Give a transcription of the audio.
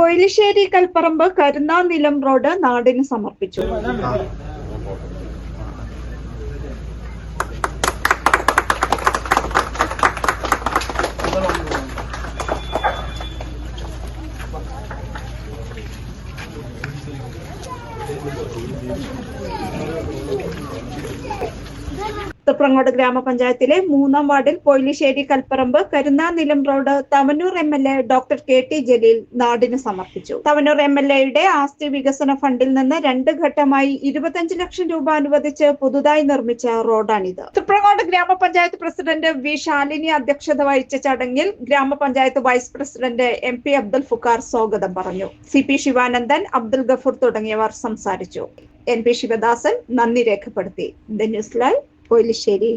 കൊയിലിശ്ശേരി Kalparambu Karunanilam road നാടിന് സമർപ്പിച്ചു. തൃപ്രങ്ങോട് ഗ്രാമപഞ്ചായത്തിലെ മൂന്നാം വാർഡിൽ Poyilissery Kalparamba Karunanilam road Thavanur M L A doctor K T Jaleel നാടിന് സമർപ്പിച്ചു. തവനൂർ എം എൽ എയുടെ ആസ്തി വികസന ഫണ്ടിൽ നിന്ന് രണ്ട് ഘട്ടമായി ഇരുപത്തഞ്ച് ലക്ഷം രൂപ അനുവദിച്ച് പുതുതായി നിർമ്മിച്ച റോഡാണിത്. തൃപ്രങ്ങോട് ഗ്രാമപഞ്ചായത്ത് പ്രസിഡന്റ് വി ശാലിനി അധ്യക്ഷത വഹിച്ച ചടങ്ങിൽ ഗ്രാമപഞ്ചായത്ത് vice president M P Abdul Fukkar സ്വാഗതം പറഞ്ഞു. സി പി ശിവാനന്ദൻ അബ്ദുൽ ഗഫൂർ തുടങ്ങിയവർ സംസാരിച്ചു. എൻ പി ശിവദാസൻ നന്ദി രേഖപ്പെടുത്തി. The news live Poilissery